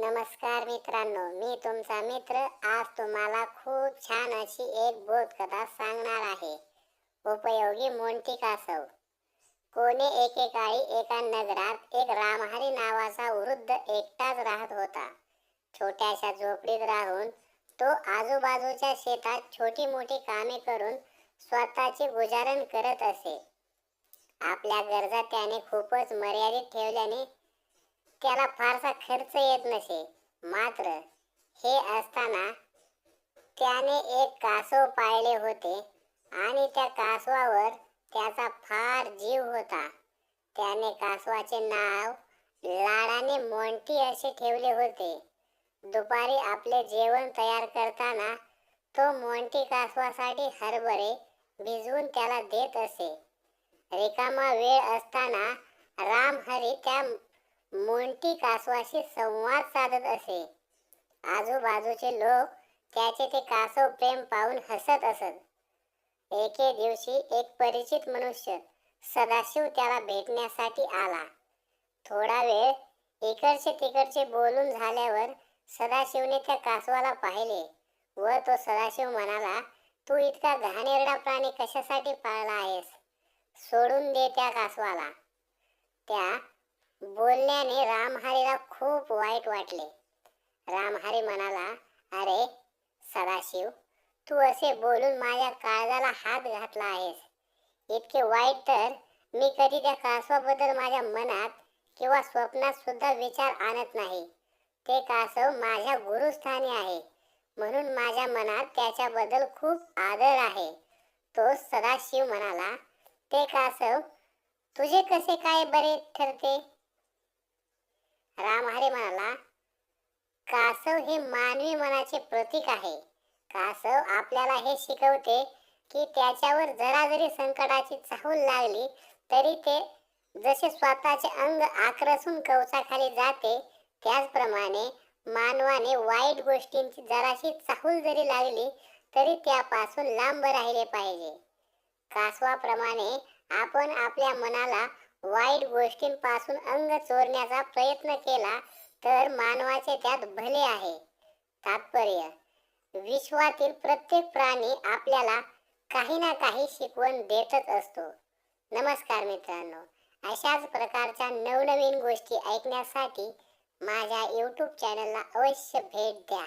नमस्कार मित्रांनो मी तुमचा मित्र. आज तुम्हाला खूप छान अशी एक बोधकथा सांगणार आहे. उपयोगी मोंटी कासव. कोणे एकेकाळी एका नगरात एक रामहरी नावाचा वृद्ध एकटाच राहत होता. छोट्याशा झोपडीत राहून तो आजूबाजूच्या शेतात छोटी मोठी कामे करून स्वतःचे गुजारण करत असे. आपल्या गरजा त्याने खूपच मर्यादित ठेवल्याने त्याला फारसा खर्च येत नसे. मात्र हे असताना त्याने एक कासव पाळले होते आणि त्या कासवावर त्याचा फार जीव होता. त्याने कासवाचे नाव लाडाने मोंटी असे ठेवले होते. दुपारी आपले जेवण तयार करताना तो मोंटी कासवासाठी हरभरे भिजवून त्याला देत असे. रिकामा वेळ असताना रामहरी त्या मोंटी कासवाशी संवाद साधत असे. आजूबाजूचे लोक त्याचे ते कासव प्रेम पाहून हसत असत. एके दिवशी एक परिचित मनुष्य सदाशिव त्याला भेटण्यासाठी आला. थोडा वेळ इकडचे तिकडचे बोलून झाल्यावर सदाशिवने त्या कासवाला पाहिले व तो सदाशिव म्हणाला तू इतका घाणेरडा प्राणी कशासाठी पाळला आहेस? सोडून दे त्या कासवाला. त्या बोलण्याने रामहरीला खूप वाईट वाटले. रामहरी म्हणाला अरे सदाशिव तू असे बोलून माझ्या काळजाला हात घातला आहेस. इतके वाईट तर मी कधी त्या कासवाबद्दल माझ्या मनात किंवा स्वप्नात सुद्धा विचार आणत नाही. ते कासव माझ्या गुरुस्थानी आहे. म्हणून माझ्या मनात त्याच्याबद्दल खूप आदर आहे. तो सदाशिव म्हणाला ते कासव तुझे कसे काय बरे ठरते? रामहरी म्हणाला कासव हे मानवी मनाचे प्रतीक आहे. कासव आपल्याला हे शिकवते की त्याच्यावर जरा जरी संकटाची चाहूल लागली तरी ते जसे स्वतःचे अंग आक्रसून कवचाखाली जाते त्याचप्रमाणे मानवाने वाईट गोष्टींची जराशी चाहूल जरी लागली तरी त्यापासून लांब राहिले पाहिजे. कासवाप्रमाणे आपण आपल्या मनाला वाईट गोष्टींपासून अंग चोरण्याचा प्रयत्न केला तर मानवाचे त्यात भले आहे. तात्पर्य विश्वातील प्रत्येक प्राणी आपल्याला काही ना काही शिकवण देतच असतो. नमस्कार मित्रांनो अशाच प्रकारच्या नवनवीन गोष्टी ऐकण्यासाठी माझ्या यूट्यूब चॅनलला अवश्य भेट द्या.